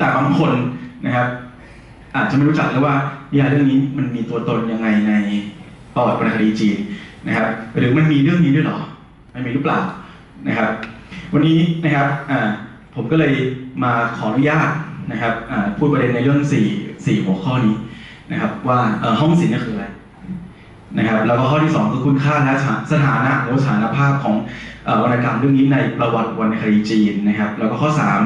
แต่บางคนนะครับ อาจจะไม่รู้จักเลยว่านิยายเรื่องนี้มันมีตัวตนยังไงในประวัติวรรณคดีจีนนะครับ หรือมันมีเรื่องนี้ด้วยหรอมันมีหรือเปล่านะครับ วันนี้นะครับผมก็เลยมาขออนุญาตนะครับพูดประเด็นในเรื่องสี่หัวข้อนี้นะครับ ว่าห้องศิลป์นี่คืออะไร นะครับแล้วก็ข้อที่สองคือคุณค่าและสถานะหรือสถานภาพของวรรณกรรมเรื่องนี้ในประวัติวรรณคดีจีนนะครับ แล้วก็ข้อสาม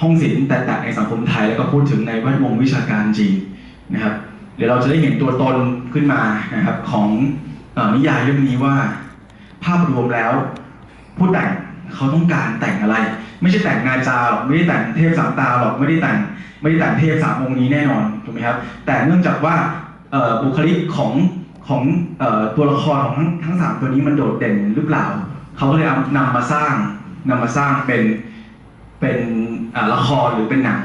ห้องศิลป์แตกๆในสังคมไทย แล้วก็พูดถึงในแวดวงวิชาการจีนนะครับ เดี๋ยวเราจะได้เห็นตัวตนขึ้นมานะครับของอนิยายเรื่องนี้ว่า ภาพรวมแล้วผู้แต่งเขาต้องการแต่งอะไร ไม่ใช่แต่งนาจาหรอกไม่ได้แต่งเทพสามตาหรอกไม่ได้แต่งไม่ได้แต่งเทพสามองค์นี้แน่นอนถูกไหมครับ แต่เนื่องจากว่าบุคลิกของ ของเออตัวละครของทั้งทั้งสามตัวนี้มันโดดเด่นหรือเปล่า เขาก็เลยเอานำมาสร้างนำมาสร้างเป็นเป็นละครหรือเป็นหนัง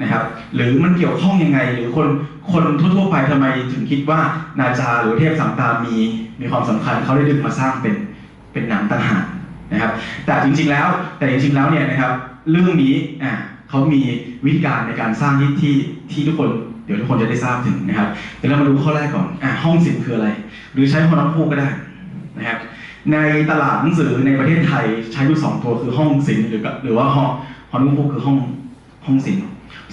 นะครับ หรือมันเกี่ยวข้องยังไง หรือคนคนทั่วๆไปทำไมถึงคิดว่านาจาหรือเทพสามตามีมีความสำคัญเขาได้ดึงมาสร้างเป็นเป็นหนังต่างหากนะครับ แต่จริงๆแล้วแต่จริงๆแล้วเนี่ยนะครับ เรื่องนี้อะเขามีวิธีการในการสร้างที่ที่ที่ทุกคน เดี๋ยวทุกคนจะได้ทราบถึงนะครับเดี๋ยวเรามาดูข้อแรกก่อนอะห้องศิลป์คืออะไร หรือใช้ฮอนัมพูก็ได้นะครับในตลาดหนังสือในประเทศไทยใช้อยู่สองตัวคือห้องศิลป์หรือกหรือว่าฮอฮอนัมพูคือห้องห้องศิลป์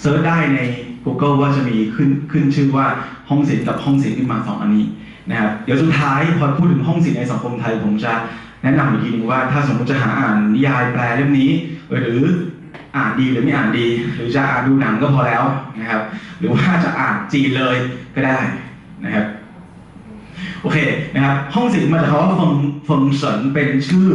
เซิร์ชได้ใน Google ว่าจะมีขึ้นขึ้นชื่อว่าห้องศิลป์กับห้องศิลป์ขึ้นมาสองอันนี้นะครับเดี๋ยวสุดท้ายพอพูดถึงห้องศิลป์ในสังคมไทยผมจะแนะนำอีกทีนึงว่าถ้าสมมติจะหาอ่านนิยายแปลเล่มนี้ หรือ อ่านดีหรือไม่อ่านดี หรือจะอ่านดูหนังก็พอแล้วนะครับ หรือว่าจะอ่านจีนเลยก็ได้นะครับโอเคนะครับ ห้องศิลป์มาจากคำว่าฟงฟงเฉินเป็นชื่อ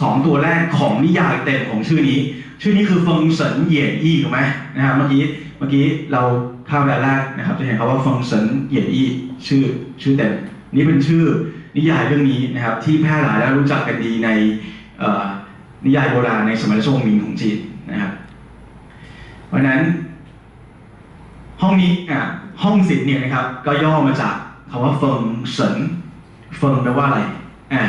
สองตัวแรกของนิยายเต็มของชื่อนี้ ชื่อนี้คือฟงเฉินเหยียนอี้ถูกไหมนะครับเมื่อกี้เมื่อกี้เราข้าวแบบแรกนะครับ จะเห็นคำว่าฟงเฉินเหยียนอี้ชื่อชื่อเต็มนี่เป็นชื่อนิยายเรื่องนี้นะครับ ที่แพร่หลายและรู้จักกันดีใน นิยายโบราณในสมัยรัชวงศ์มิงของจีนนะครับ เพราะนั้น ห้องนี้อะห้องศิลป์เนี่ยนะครับ ก็ย่อมาจากคำว่าเฟิงเฉินเฟิงแปลว่าอะไรอ่า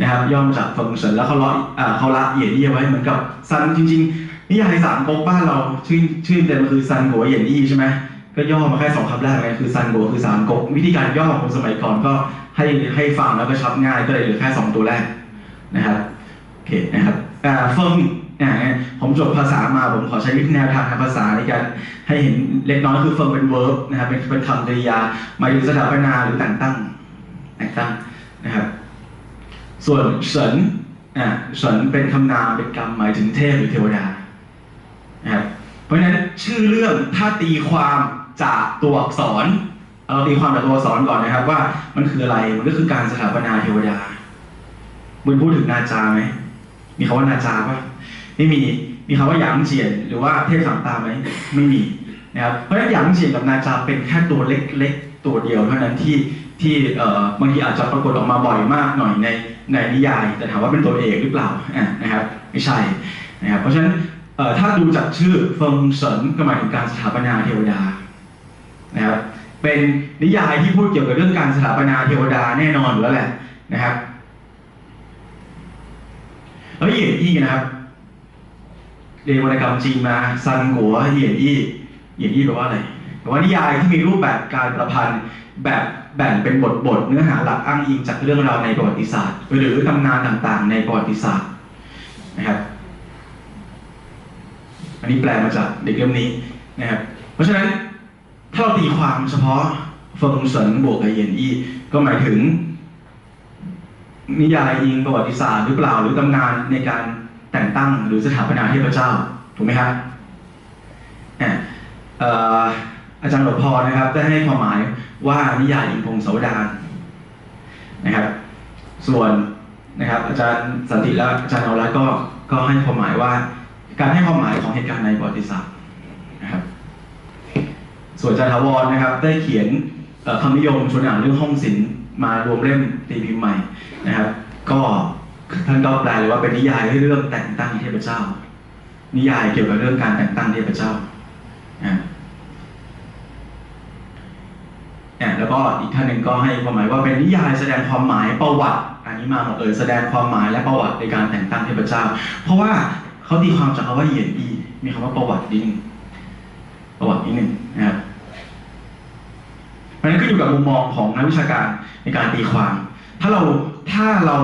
นะครับ ย่อมาจากเฟิงเฉินแล้วเขาละอ่าเขาละเหยียดเยี่ยไว้เหมือนกับซันจริง ๆ นิยายสามก๊กบ้านเราชื่อชื่อเต็มมันคือซันโกเหยียดยี่ใช่ไหมก็ย่อมาแค่สองคำแรกเลยคือซันโกคือสามก๊กวิธีการย่อของคนสมัยก่อนก็ให้ให้ฟังแล้วก็ชับง่ายก็เลยเหลือแค่สองตัวแรกนะครับโอเคนะครับ เฟิงอ่าผมจบภาษามาผมขอใช้วิธีแนวทางทางภาษาในการให้เห็นเล็กน้อยคือเฟิร์มเป็น verb นะครับเป็นเป็นคำกริยาหมายถึงสถาปนาหรือแต่งตั้งแต่งตั้งนะครับส่วนเฉินอ่าเฉินเป็นคำนามเป็นกรรมหมายถึงเทพหรือเทวดานะครับเพราะฉะนั้นชื่อเรื่องถ้าตีความจากตัวอักษรเราตีความจากตัวอักษรก่อนนะครับ ว่ามันคืออะไรมันก็คือการสถาปนาเทวดามึงพูดถึงนาจาไหม มีคำว่านาจาปะไม่มีมีคำว่าหยางเจียนหรือว่าเทพสามตาไหมไม่มีนะครับเพราะฉะนั้นหยางเจียนกับนาจาเป็นแค่ตัวเล็กๆตัวเดียวเท่านั้นที่ที่บางทีอาจจะปรากฏออกมาบ่อยมากหน่อยในในนิยาย แต่ถามว่าเป็นตัวเอกหรือเปล่านะครับ ไม่ใช่นะครับเพราะฉะนั้นถ้าดูจากชื่อเฟิงเฉินก็หมายถึงการสถาปนาเทวดานะครับเป็นนิยายที่พูดเกี่ยวกับเรื่องการสถาปนาเทวดาแน่นอนอยู่แล้วแหละนะครับ แล้วเหยียดอี้นะครับเรียนวรรณกรรมจีนมาซันกัวเหยียนอี้เหยียนอี้แปลว่าอะไรแปลว่านิยายที่มีรูปแบบการประพันธ์แบบแบ่งเป็นบทบทเนื้อหาหลักอ้างอิงจากเรื่องราวในประวัติศาสตร์ หรือตำนานต่างๆ ในประวัติศาสตร์นะครับ อันนี้แปลมาจากเด็กเล่มนี้นะครับ เพราะฉะนั้นถ้าเราตีความเฉพาะเฟิงเฉินบวกกับเหยียนอี้ก็หมายถึง นิยายอิงประวัติศาสตร์หรือเปล่าหรือตำนานในการแต่งตั้งหรือสถาปนาเทพเจ้าถูกไหมครับอาจารย์หลวงพรนะครับได้ให้ความหมายว่านิยายอิงพงศาวดารนะครับ ส่วนนะครับ อาจารย์สันติและอาจารย์เอาละก็ก็ให้ความหมายว่า การให้ความหมายของเหตุการณ์ในประวัติศาสตร์นะครับ ส่วนอาจารย์ถาวรนะครับ ได้เขียนคำนิยมชวนอ่านเรื่องห้องศิลป์ มารวมเล่มตีพิมพ์ใหม่นะครับ ก็ท่านก็แปลเลยว่าเป็นนิยายเรื่องแต่งตั้งเทพเจ้า นิยายเกี่ยวกับเรื่องการแต่งตั้งเทพเจ้าอ่าอ่าแล้วก็อีกท่านหนึ่งก็ให้ความหมายว่าเป็นนิยายแสดงความหมายประวัติ อันนี้มาหมดเลยแสดงความหมายและประวัติในการแต่งตั้งเทพเจ้า เพราะว่าเขาตีความจากคำว่าเหยียนอีมีคำว่าประวัติดิ้งประวัตินิดหนึ่งนะครับ ราะฉะนั้นขึ้นอยู่กับมุมมองของนักวิชาการในการตีความ ถ้าเราถ้าเรา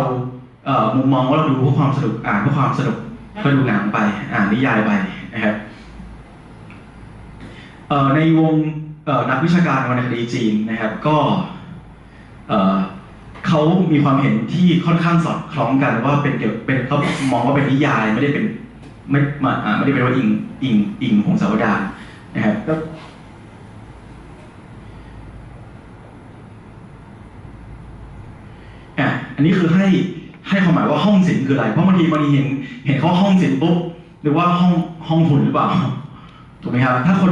มุมมองว่าเราดูเพื่อความสนุกอ่านเพื่อความสนุกก็ดูหนังไปอ่านนิยายไปนะครับในวงนักวิชาการวรรณคดีจีนนะครับก็เขามีความเห็นที่ค่อนข้างสอดคล้องกันว่าเป็นเกี่ยวเป็นเขามองว่าเป็นนิยายไม่ได้เป็นไม่ไม่ได้เป็นว่าอิงอิงอิงของสาวดารนะครับก็ อันนี้คือให้ให้ความหมายว่าห้องศิลป์คืออะไร เพราะบางทีบางทีเห็นเห็นเขาว่าห้องศิลป์ปุ๊บหรือว่าห้องห้องหุ่นหรือเปล่าถูกไหมครับถ้าคน